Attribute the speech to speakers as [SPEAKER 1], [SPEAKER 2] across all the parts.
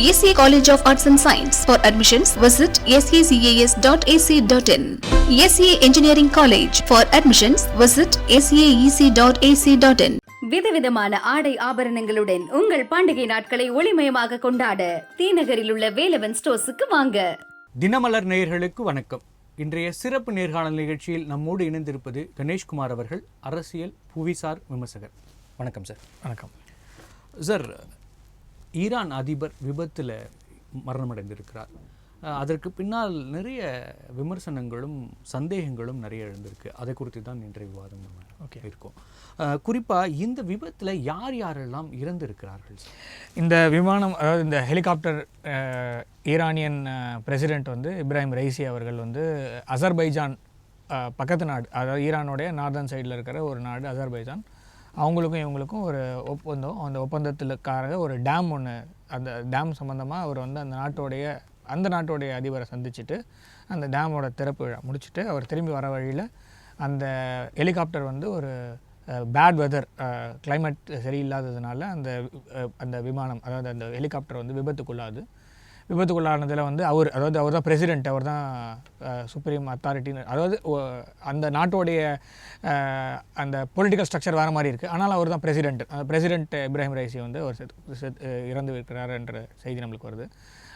[SPEAKER 1] SCA College of Arts and Science. For admissions, visit scacas.ac.in. SCA Engineering College. For admissions, visit saec.ac.in.
[SPEAKER 2] விதவிதமான ஆடை ஆபரணங்களுடன் உங்கள் பண்டிகை நாட்களை ஒளிமயமாக கொண்டாட தீநகரில் உள்ள வேலவன் ஸ்டோர்ஸுக்கு வாங்க
[SPEAKER 3] தினமலர் நேயர்களுக்கு வணக்கம் இன்றைய சிறப்பு நேர்காணல் நிகழ்ச்சியில் நம்மோடு இணைந்திருப்பது கணேஷ்குமார் அவர்கள் அரசியல் புவிசார் விமர்சகர் வணக்கம் சார்
[SPEAKER 4] வணக்கம்
[SPEAKER 3] சார் ஈரான் அதிபர் விபத்தில் மரணமடைந்திருக்கிறார். அதற்கு பின்னால் நிறைய விமர்சனங்களும் சந்தேகங்களும் நிறைய எழுந்திருக்கு. அதை குறித்து தான் இன்றைய விவாதம் நம்ம
[SPEAKER 4] Okay.
[SPEAKER 3] இருக்கோம். அஹ், குறிப்பா இந்த விபத்தில் யார் யாரெல்லாம் இறந்திருக்கிறார்கள்?
[SPEAKER 4] இந்த விமானம் அதாவது இந்த ஹெலிகாப்டர் ஈரானியன் பிரசிடென்ட் வந்து இப்ராஹிம் ரைசி அவர்கள் வந்து அசர்பைஜான் பக்கத்து நாடு அதாவது ஈரானுடைய நார்தன் சைடில் இருக்கிற ஒரு நாடு அசர்பைஜான். அவங்களுக்கும் இவங்களுக்கும் ஒரு ஒப்பந்தம். அந்த ஒப்பந்தத்துக்காக ஒரு டேம் ஒன்று அந்த டேம் சம்மந்தமாக அவர் வந்து அந்த நாட்டோடைய அந்த நாட்டோடைய அதிபரை சந்திச்சுட்டு அந்த டேமோட திறப்பு விழா முடிச்சுட்டு அவர் திரும்பி வர வழியில் அந்த ஹெலிகாப்டர் வந்து ஒரு பேட் வெதர் கிளைமேட் சரியில்லாததுனால அந்த அந்த விமானம் அதாவது அந்த ஹெலிகாப்டர் வந்து விபத்துக்குள்ளாது விபத்துக்குள்ளானதில் வந்து அவர் அதாவது அவர் தான் பிரசிடென்ட் அவர் தான் சுப்ரீம் அத்தாரிட்டின்னு அதாவது அந்த நாட்டோடைய அந்த பொலிட்டிக்கல் ஸ்ட்ரக்சர் வேறு மாதிரி இருக்குது ஆனால் அவர் தான் பிரசிடென்ட் அந்த பிரசிடென்ட் இப்ராஹிம் ரைசி வந்து அவர் செத்து- செத்து- இறந்து இருக்கிறார் என்ற செய்தி நம்மளுக்கு வருது.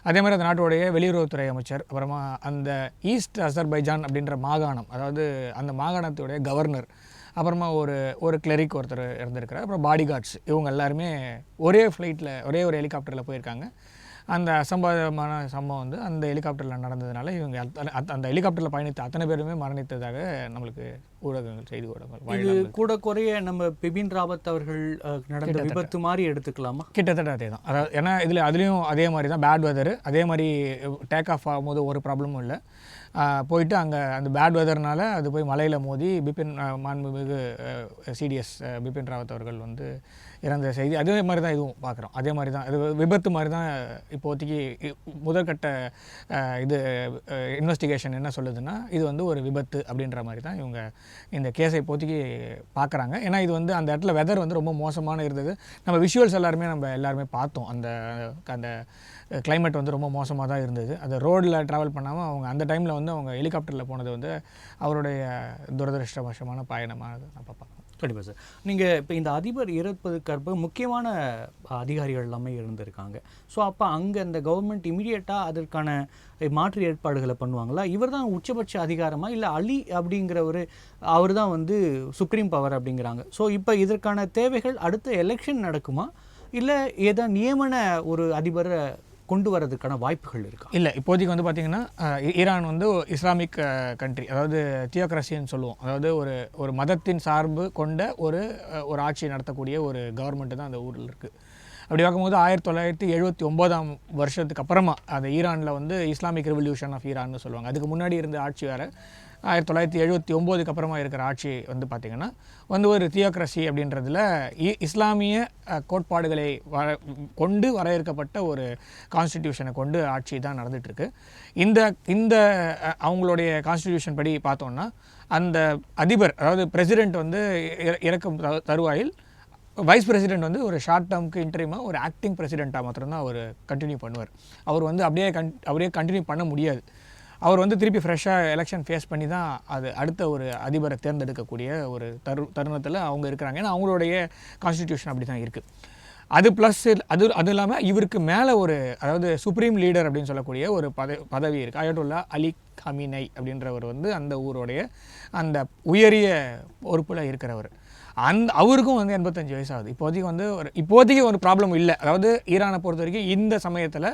[SPEAKER 4] அதே மாதிரி அந்த நாட்டுடைய வெளியுறவுத்துறை அமைச்சர் அப்புறமா அந்த ஈஸ்ட் அசர்பைஜான் அப்படின்ற மாகாணம் அதாவது அந்த மாகாணத்துடைய கவர்னர் அப்புறமா ஒரு ஒரு கிளரிக் ஒருத்தர் இறந்துருக்கிறார். அப்புறம் பாடி கார்ட்ஸ் இவங்க எல்லாருமே ஒரே ஃப்ளைட்டில் ஒரே ஒரு ஹெலிகாப்டரில் போயிருக்காங்க. அந்த அசம்பாவிதமான சம்பவம் வந்து அந்த ஹெலிகாப்டரில் நடந்ததுனால இவங்க அந்த ஹெலிகாப்டரில் பயணித்த அத்தனை பேருமே மரணித்ததாக நம்மளுக்கு ஊடகங்கள் செய்தி ஊடகங்கள்
[SPEAKER 3] இது கூட குறைய நம்ம பிபின் ராவத் அவர்கள் நடந்த விபத்து மாதிரி எடுத்துக்கலாமா?
[SPEAKER 4] கிட்டத்தட்ட அதே தான் அதாவது ஏன்னா இதில் அதுலேயும் அதே மாதிரி தான் பேட் வெதர் அதே மாதிரி டேக் ஆஃப் ஆகும்போது ஒரு ப்ராப்ளமும் இல்லை. போயிட்டு அங்கே அந்த பேட் வெதர்னால அது போய் மலையில் மோதி பிபின் மாண்புமிகு சிடிஎஸ் பிபின் ராவத் அவர்கள் வந்து இறந்த செய்தி. அதே மாதிரி தான் இதுவும் பார்க்குறோம். அதே மாதிரி தான் இது விபத்து மாதிரி தான் இப்போதைக்கு முதற்கட்ட இது இன்வெஸ்டிகேஷன் என்ன சொல்லுதுன்னா இது வந்து ஒரு விபத்து அப்படின்ற மாதிரி தான் இவங்க இந்த கேஸை இப்போதைக்கு பார்க்குறாங்க. ஏன்னா இது வந்து அந்த இடத்துல வெதர் வந்து ரொம்ப மோசமான இருந்தது. நம்ம விஷுவல்ஸ் எல்லாருமே நம்ம எல்லாருமே பார்த்தோம். அந்த அந்த கிளைமேட் வந்து ரொம்ப மோசமாக தான் இருந்தது. அந்த ரோடில் ட்ராவல் பண்ணாமல் அவங்க அந்த டைமில் வந்து அவங்க ஹெலிகாப்டரில் போனது வந்து அவருடைய துரதிருஷ்டவசமான பயணமானது நான் பார்ப்பேன்
[SPEAKER 3] கண்டிப்பாக சார். நீங்கள் இப்போ இந்த அதிபர் இறப்பதுக்கு முக்கியமான அதிகாரிகள் எல்லாமே இருந்திருக்காங்க. ஸோ அப்போ அங்கே அந்த கவர்மெண்ட் இமீடியட்டாக அதற்கான மாற்று ஏற்பாடுகளை பண்ணுவாங்களா? இவர் தான் உச்சபட்ச அதிகாரமாக இல்லை அலி அப்படிங்கிற ஒரு அவர் தான் வந்து சுப்ரீம் பவர் அப்படிங்கிறாங்க. ஸோ இப்போ இதற்கான தேவைகள் அடுத்த எலெக்ஷன் நடக்குமா? இல்லை ஏதோ நியமன ஒரு அதிபரை கொண்டு வரதுக்கான வாய்ப்புகள் இருக்கா?
[SPEAKER 4] இல்லை இப்போதைக்கு வந்து பார்த்திங்கன்னா ஈரான் வந்து இஸ்லாமிக் கண்ட்ரி அதாவது தியோக்ரஸின்னு சொல்லுவோம். அதாவது ஒரு ஒரு மதத்தின் சார்பு கொண்ட ஒரு ஒரு ஆட்சி நடத்தக்கூடிய ஒரு கவர்மெண்ட் தான் அந்த ஊரில் இருக்குது அப்படி பார்க்கும்போது ஆயிரத்தி தொள்ளாயிரத்தி எழுபத்தி ஒம்போதாம் வருஷத்துக்கு அப்புறமா அந்த ஈரானில் வந்து இஸ்லாமிக் ரெவல்யூஷன் ஆஃப் ஈரான்னு சொல்லுவாங்க. அதுக்கு முன்னாடி இருந்த ஆட்சி வேறு. ஆயிரத்தி தொள்ளாயிரத்தி எழுபத்தி ஒம்போதுக்கு அப்புறமா இருக்கிற ஆட்சி வந்து பார்த்திங்கன்னா வந்து ஒரு தியோக்ரஸி அப்படின்றதுல இ- இஸ்லாமிய கோட்பாடுகளை வர கொண்டு வரையறுக்கப்பட்ட ஒரு கான்ஸ்டிடியூஷனை கொண்டு ஆட்சி தான் நடந்துகிட்ருக்கு இந்த இந்த அவங்களுடைய கான்ஸ்டிடியூஷன் படி பார்த்தோம்னா அந்த அதிபர் அதாவது பிரசிடெண்ட் வந்து இற- இறக்கும் தருவாயில் வைஸ் பிரசிடென்ட் வந்து ஒரு ஷார்ட் டேர்முக்கு இன்டர்வியூமாக ஒரு ஆக்டிங் பிரசிடெண்ட்டாக மாத்திரம்தான் அவர் கண்டினியூ பண்ணுவார். அவர் வந்து அப்படியே கன் அப்படியே கண்டினியூ பண்ண முடியாது. அவர் வந்து திருப்பி ஃப்ரெஷ்ஷாக எலெக்ஷன் ஃபேஸ் பண்ணி தான் அது அடுத்த ஒரு அதிபரை தேர்ந்தெடுக்கக்கூடிய ஒரு தரு தருணத்தில் அவங்க இருக்கிறாங்க. ஏன்னா அவங்களுடைய கான்ஸ்டிடியூஷன் அப்படி தான் இருக்குது அது ப்ளஸ் அது அது இல்லாமல் இவருக்கு மேலே ஒரு அதாவது சுப்ரீம் லீடர் அப்படின்னு சொல்லக்கூடிய ஒரு பத பதவி இருக்குது அயட்டுல்லா அலி கமினை அப்படின்றவர் வந்து அந்த ஊருடைய அந்த உயரிய பொறுப்பில் இருக்கிறவர். அந்த அவருக்கும் வந்து எண்பத்தஞ்சு வயசாகுது. இப்போதைக்கு வந்து ஒரு இப்போதைக்கு ஒரு ப்ராப்ளம் இல்லை. அதாவது ஈரானை பொறுத்த வரைக்கும் இந்த சமயத்தில்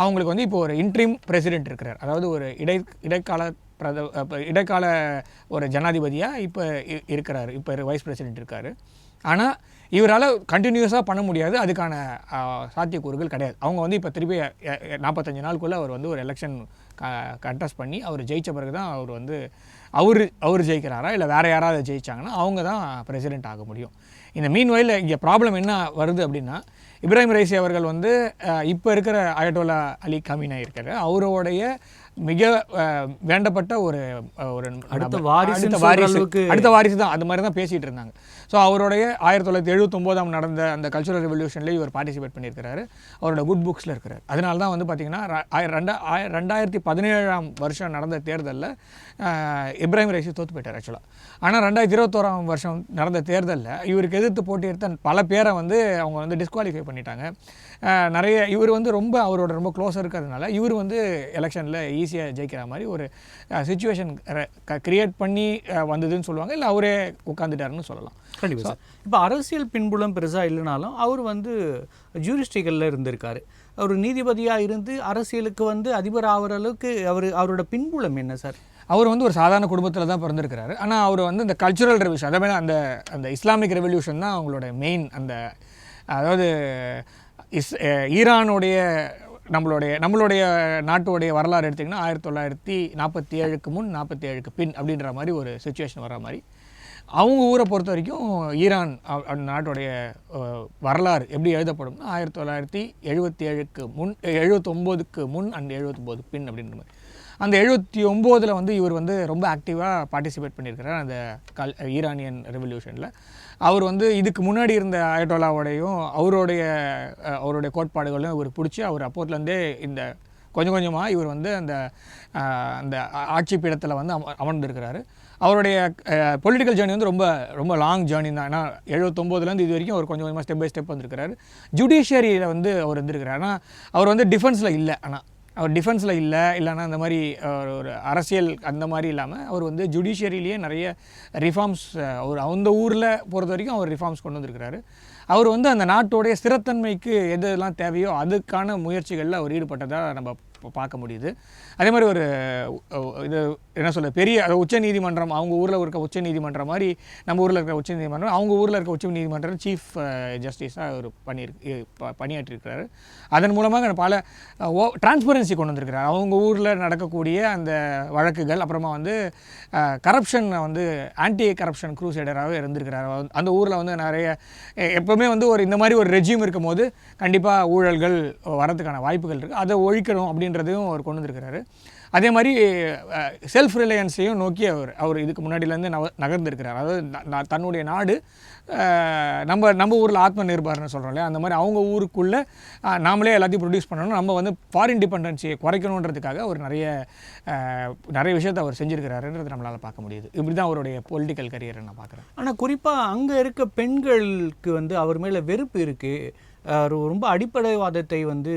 [SPEAKER 4] அவங்களுக்கு வந்து இப்போ ஒரு இன்ட்ரீம் பிரசிடென்ட் இருக்கிறார். அதாவது ஒரு இடை இடைக்கால பிரத இடைக்கால ஒரு ஜனாதிபதியாக இப்போ இருக்கிறார். இப்போ வைஸ் பிரசிடென்ட் இருக்கார். ஆனால் இவரால் கண்டினியூஸாக பண்ண முடியாது. அதுக்கான சாத்தியக்கூறுகள் கிடையாது. அவங்க வந்து இப்போ திருப்பி நாற்பத்தஞ்சு நாளுக்குள்ளே அவர் வந்து ஒரு எலெக்ஷன் கண்டஸ்ட் பண்ணி அவர் ஜெயிச்ச பிறகு தான் அவர் வந்து அவர் அவர் ஜெயிக்கிறாரா? இல்லை வேறு யாராவது ஜெயிச்சாங்கன்னா அவங்க தான் பிரசிடென்ட் ஆக முடியும். இந்த மீன் வயலில் இங்கே ப்ராப்ளம் என்ன வருது அப்படின்னா இப்ராஹிம் ரைசி அவர்கள் வந்து இப்போ இருக்கிற அயட்டோலா அலி கமீனா இருக்காரு. அவருடைய மிக வேண்டப்பட்ட ஒரு ஒரு
[SPEAKER 3] அடுத்த
[SPEAKER 4] வாரிசு. அடுத்த வாரிசு தான். அது மாதிரி தான் பேசிகிட்டு இருந்தாங்க. ஸோ அவருடைய ஆயிரத்தி தொள்ளாயிரத்தி எழுபத்தொம்போதாம் நடந்த அந்த கல்ச்சுரல் ரெவல்யூஷன்லேயே இவர் பார்ட்டிசிபேட் பண்ணியிருக்கிறாரு. அவரோட குட் புக்ஸில் இருக்கிறார். அதனால தான் வந்து பார்த்தீங்கன்னா ஆய- ரெண்டா ரெண்டாயிரத்தி பதினேழாம் வருஷம் நடந்த தேர்தலில் இப்ராஹிம் ரைசி தோற்று போயிட்டார் ஆக்சுவலாக ஆனால் ரெண்டாயிரத்தி இருபத்தோராம் வருஷம் நடந்த தேர்தலில் இவருக்கு எதிர்த்து போட்டியெடுத்த பல பேரை வந்து அவங்க வந்து டிஸ்குவாலிஃபை பண்ணிட்டாங்க. நிறைய இவர் வந்து ரொம்ப அவரோட ரொம்ப க்ளோஸாக இருக்கிறதுனால இவர் வந்து எலெக்ஷனில் ஈஸியாக ஜெயிக்கிற மாதிரி ஒரு சுச்சுவேஷன் க்ரியேட் பண்ணி வந்ததுன்னு சொல்லுவாங்க. இல்லை அவரே உட்காந்துட்டாருன்னு சொல்லலாம்.
[SPEAKER 3] கண்டிப்பாக சார். இப்போ அரசியல் பின்புலம் பெருசாக இல்லைனாலும் அவர் வந்து ஜூரிஸ்டிகளில் இருந்திருக்காரு. அவர் நீதிபதியாக இருந்து அரசியலுக்கு வந்து அதிபர் ஆகிற அளவுக்கு அவர் அவரோட பின்புலம் என்ன சார்?
[SPEAKER 4] அவர் வந்து ஒரு சாதாரண குடும்பத்தில் தான் பிறந்திருக்கிறாரு. ஆனால் அவர் வந்து இந்த கல்ச்சுரல் ரெவல்யூஷன் அதே மாதிரி அந்த அந்த இஸ்லாமிக் ரெவல்யூஷன் தான் அவங்களோட மெயின் அந்த அதாவது இஸ் ஈரானுடைய நம்மளுடைய நம்மளுடைய நாட்டுடைய வரலாறு எடுத்திங்கன்னா ஆயிரத்தி தொள்ளாயிரத்தி நாற்பத்தி ஏழுக்கு முன் நாற்பத்தி ஏழுக்கு பின் அப்படின்ற மாதிரி ஒரு சுச்சுவேஷன் வர மாதிரி அவங்க ஊரை பொறுத்த வரைக்கும் ஈரான் நாட்டுடைய வரலாறு எப்படி எழுதப்படும்னா ஆயிரத்தி தொள்ளாயிரத்தி எழுபத்தி ஏழுக்கு முன் எழுபத்தொம்போதுக்கு முன் அண்ட் எழுபத்தொம்போது பின் அப்படின்ற மாதிரி. அந்த எழுபத்தி ஒம்போதில் வந்து இவர் வந்து ரொம்ப ஆக்டிவாக பார்ட்டிசிபேட் பண்ணியிருக்கிறார் அந்த கல் ஈரானியன் ரெவல்யூஷனில் அவர் வந்து இதுக்கு முன்னாடி இருந்த அயட்டோலாவோடையும் அவருடைய அவருடைய கோட்பாடுகளையும் இவர் பிடிச்சி அவர் அப்போத்துலேருந்தே இந்த கொஞ்சம் கொஞ்சமாக இவர் வந்து அந்த அந்த ஆட்சி பீடத்தில் வந்து அம அமர்ந்திருக்கிறாரு. அவருடைய பொலிட்டிக்கல் ஜேர்னி வந்து ரொம்ப ரொம்ப லாங் ஜேர்னி தான். ஏன்னா எழுபத்தொம்போதுலேருந்து இது வரைக்கும் அவர் கொஞ்சம் கொஞ்சமாக ஸ்டெப் பை ஸ்டெப் வந்திருக்கிறாரு. ஜுடிஷியரியில் வந்து அவர் இருந்திருக்கிறார் ஆனால் அவர் வந்து டிஃபென்ஸில் இல்லை. ஆனால் அவர் டிஃபென்ஸில் இல்லை. இல்லைன்னா அந்த மாதிரி ஒரு ஒரு அரசியல் அந்த மாதிரி இல்லாமல் அவர் வந்து ஜுடிஷியரியிலேயே நிறைய ரிஃபார்ம்ஸ் அவர் அந்த ஊரில் பொறுத்த வரைக்கும் அவர் ரிஃபார்ம்ஸ் கொண்டு வந்திருக்கிறாரு. அவர் வந்து அந்த நாட்டோடைய ஸ்திரத்தன்மைக்கு எதெல்லாம் தேவையோ அதுக்கான முயற்சிகளில் அவர் ஈடுபட்டதாக நம்ம பார்க்க முடியுது. அதே மாதிரி ஒரு இது என்ன சொல்ல பெரிய அதாவது உச்ச நீதிமன்றம் அவங்க ஊரில் இருக்க உச்ச நீதிமன்றம் மாதிரி நம்ம ஊரில் இருக்கிற உச்ச நீதிமன்றம் அவங்க ஊரில் இருக்க உச்ச நீதிமன்றம் சீஃப் ஜஸ்டிஸாக அவர் பண்ணியிருக்கு ப- அதன் மூலமாக பல ஓ டிரான்ஸ்பரன்சி கொண்டு வந்திருக்கிறார். அவங்க ஊரில் நடக்கக்கூடிய அந்த வழக்குகள் அப்புறமா வந்து கரப்ஷன் வந்து ஆன்டி கரப்ஷன் க்ரூசைடராகவே இருந்திருக்கிறார் அந்த ஊரில் வந்து நிறைய எப்போவுமே வந்து ஒரு இந்த மாதிரி ஒரு ரெஜியூம் இருக்கும்போது கண்டிப்பாக ஊழல்கள் வரதுக்கான வாய்ப்புகள் இருக்குது அதை ஒழிக்கணும் அப்படின்றதையும் அவர் கொண்டு வந்திருக்கிறாரு. அதே மாதிரி செல்ஃப் ரிலையன்ஸையும் நோக்கி அவர் அவர் இதுக்கு முன்னாடியிலேருந்து நவ நகர்ந்துருக்கிறார். அதாவது தன்னுடைய நாடு நம்ம நம்ம ஊரில் ஆத்ம நிர்பார்னு சொல்கிறோம் இல்லையா? அந்த மாதிரி அவங்க ஊருக்குள்ளே நாமளே எல்லாத்தையும் ப்ரொடியூஸ் பண்ணணும் நம்ம வந்து ஃபாரின் டிபெண்டன்சியை குறைக்கணுன்றதுக்காக அவர் நிறைய நிறைய விஷயத்தை அவர் செஞ்சுருக்கிறாருன்றது நம்மளால் பார்க்க முடியுது. இப்படி தான் அவருடைய பொலிட்டிக்கல் கரியரை நான் பார்க்குறேன்.
[SPEAKER 3] ஆனால் குறிப்பாக அங்கே இருக்க பெண்களுக்கு வந்து அவர் மேலே வெறுப்பு இருக்குது ரொம்ப அடிப்படைவாதத்தை வந்து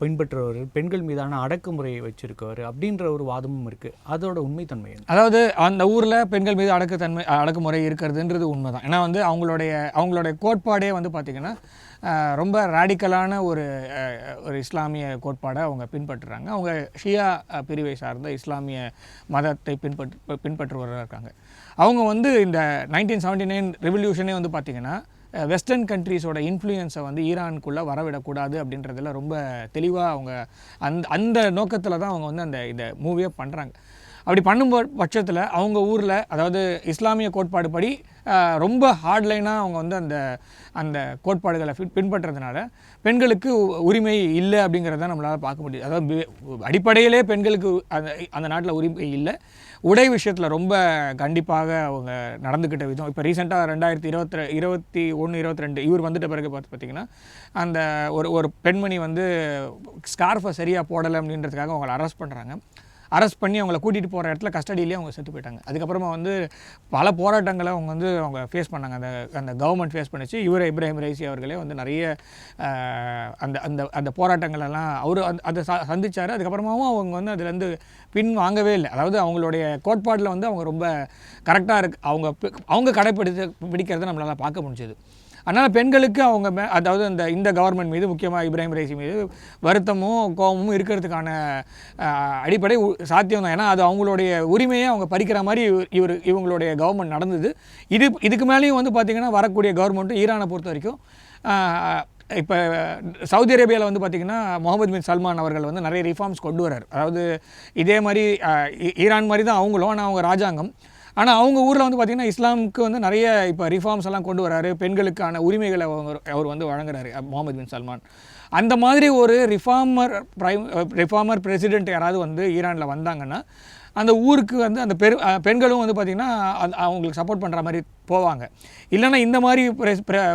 [SPEAKER 3] பின்பற்றுறவர் பெண்கள் மீதான அடக்குமுறையை வச்சிருக்கவர் அப்படின்ற ஒரு வாதமும் இருக்குது அதோட உண்மைத்தன்மை
[SPEAKER 4] அதாவது அந்த ஊரில் பெண்கள் மீது அடக்குத்தன்மை அடக்குமுறை இருக்கிறதுன்றது உண்மை தான் ஏன்னா வந்து அவங்களுடைய அவங்களுடைய கோட்பாடே வந்து பார்த்திங்கன்னா ரொம்ப ரேடிக்கலான ஒரு ஒரு இஸ்லாமிய கோட்பாடை அவங்க பின்பற்றுறாங்க. அவங்க ஷியா பிரிவை சார்ந்த இஸ்லாமிய மதத்தை பின்பற்று பின்பற்றுவராக இருக்காங்க. அவங்க வந்து இந்த நைன்டீன் செவன்டி நைன் ரெவல்யூஷனே வந்து பார்த்திங்கன்னா வெஸ்டர்ன் கண்ட்ரீஸோட இன்ஃப்ளூயன்ஸை வந்து ஈரானுக்குள்ளே வரவிடக்கூடாது அப்படின்றதுல ரொம்ப தெளிவாக அவங்க அந்த அந்த நோக்கத்தில் தான் அவங்க வந்து அந்த இதை மூவியை பண்ணுறாங்க அப்படி பண்ணும் பட்சத்தில் அவங்க ஊரில் அதாவது இஸ்லாமிய கோட்பாடு படி ரொம்ப ஹார்ட்லைனாக அவங்க வந்து அந்த அந்த கோட்பாடுகளை பின்- பின்பற்றதுனால பெண்களுக்கு உ- உரிமை இல்லை அப்படிங்கிறத நம்மளால் பார்க்க முடியுது. அதாவது அடிப்படையிலே பெண்களுக்கு அந்த அந்த நாட்டில் உரிமை இல்லை. உடை விஷயத்தில் ரொம்ப கண்டிப்பாக அவங்க நடந்துக்கிட்ட விதம். இப்போ ரீசெண்டாக ரெண்டாயிரத்தி இருபத்தி இருபத்தி ஒன்று இருபத்தி ரெண்டு இவர் வந்துட்ட பிறகு பார்த்து பார்த்திங்கன்னா அந்த ஒரு ஒரு பெண்மணி வந்து ஸ்கார்ஃபை சரியாக போடலை அப்படின்றதுக்காக அவங்கள அரெஸ்ட் பண்ணுறாங்க அரெஸ்ட் பண்ணி அவங்கள கூட்டிகிட்டு போகிற இடத்துல கஸ்டடியிலே அவங்க செத்து போயிட்டாங்க. அதுக்கப்புறமா வந்து பல போராட்டங்களை அவங்க வந்து அவங்க ஃபேஸ் பண்ணாங்க. அந்த அந்த கவர்மெண்ட் ஃபேஸ் பண்ணிச்சு. இவர் இப்ராஹிம் ரைசி அவர்களே வந்து நிறைய அந்த அந்த அந்த போராட்டங்களெல்லாம் அவர் அந்த அதை ச சந்திச்சார். அதுக்கப்புறமாவும் அவங்க வந்து அதுலேருந்து பின் வாங்கவே இல்லை. அதாவது அவங்களுடைய கோட்பாட்டில் வந்து அவங்க ரொம்ப கரெக்டாக இருக்கு அவங்க பி- அவங்க கடைப்பிடித்து பிடிக்கிறத நம்மளால் பார்க்க முடிஞ்சது. அதனால் பெண்களுக்கு அவங்க மே அதாவது இந்த இந்த கவர்மெண்ட் மீது முக்கியமாக இப்ராஹிம் ரைசி மீது வருத்தமும் கோபமும் இருக்கிறதுக்கான அடிப்படை உ- சாத்தியம் தான் ஏன்னா அது அவங்களுடைய உரிமையை அவங்க பறிக்கிற மாதிரி இவர் இவங்களுடைய கவர்மெண்ட் நடந்தது. இது இதுக்கு மேலேயும் வந்து பார்த்திங்கன்னா வரக்கூடிய கவர்மெண்ட்டும் ஈரானை பொறுத்த வரைக்கும் இப்போ சவுதி அரேபியாவில் வந்து பார்த்திங்கன்னா முகமது பின் சல்மான் அவர்கள் வந்து நிறைய ரிஃபார்ம்ஸ் கொண்டு வரார் அதாவது இதே மாதிரி ஈரான் மாதிரி தான் அவங்களும் ஆனால் அவங்க ராஜாங்கம். ஆனால் அவங்க ஊரில் வந்து பார்த்திங்கன்னா இஸ்லாமுக்கு வந்து நிறைய இப்போ ரிஃபார்ம்ஸ் எல்லாம் கொண்டு வராரு. பெண்களுக்கான உரிமைகளை அவங்க அவர் வந்து வழங்குறாரு முகமது பின் சல்மான். அந்த மாதிரி ஒரு ரிஃபார்மர் பிரைம் ரிஃபார்மர் பிரசிடென்ட் யாராவது வந்து ஈரானில் வந்தாங்கன்னா அந்த ஊருக்கு வந்து அந்த பெரு பெண்களும் வந்து பார்த்திங்கன்னா அந் அவங்களுக்கு சப்போர்ட் பண்ணுற மாதிரி போவாங்க. இல்லைன்னா இந்த மாதிரி